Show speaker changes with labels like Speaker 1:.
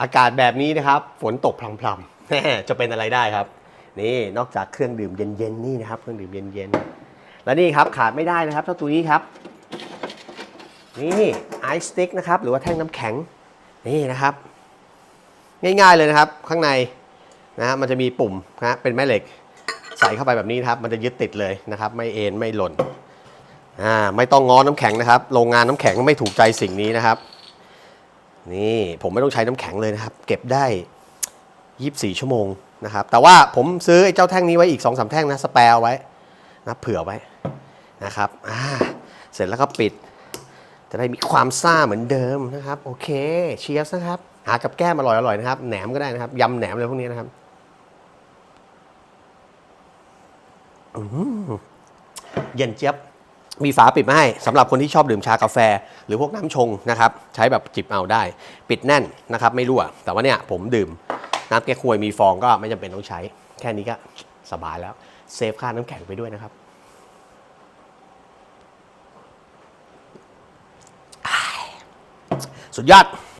Speaker 1: อากาศแบบนี้นะครับ ฝนตกพรำๆจะเป็นอะไรได้ครับ นี่นอกจากเครื่องดื่มเย็นๆนี่นะครับ เครื่องดื่มเย็นๆ และนี่ครับขาดไม่ได้นะครับเจ้าตัวนี้ครับ นี่ไอซ์สติ๊กนะครับ หรือว่าแท่งน้ำแข็งนี่นะครับ ง่ายๆเลยนะครับ ข้างในนะฮะมันจะมีปุ่มนะเป็นแม่เหล็ก ใส่เข้าไปแบบนี้นะครับ มันจะยึดติดเลยนะครับ ไม่เอ็นไม่หล่นอ่าไม่ต้องง้อน้ำแข็งนะครับ โรงงานน้ำแข็งไม่ถูกใจสิ่งนี้นะครับ นี่ผมไม่ต้องใช้น้ำแข็งเลยนะครับ เก็บได้ 24 ชั่วโมงนะครับ แต่ว่าผมซื้อไอ้เจ้าแท่งนี้ไว้อีก2อสแท่งนะสแปร์เอาไว้นะเผื่อไว้นะครับอ่าเสร็จแล้วก็ปิด จะได้มีความซ่าเหมือนเดิมนะครับ โอเคเชียร์นะครับ หากับแก้มอร่อยๆนะครับแหนมก็ได้นะครับยำแหนมอะไรพวกนี้นะครับเย็นเจี๊ยบ มีฝาปิดมาให้สำหรับคนที่ชอบดื่มชากาแฟ หรือพวกน้ำชงนะครับ ใช้แบบจิบเอาได้ ปิดแน่นนะครับ ไม่รั่ว แต่ว่าเนี่ยผมดื่มน้ำแก้ควยมีฟองก็ไม่จำเป็นต้องใช้ แค่นี้ก็สบายแล้ว เซฟค่าน้ำแข็งไปด้วยนะครับสุดยอด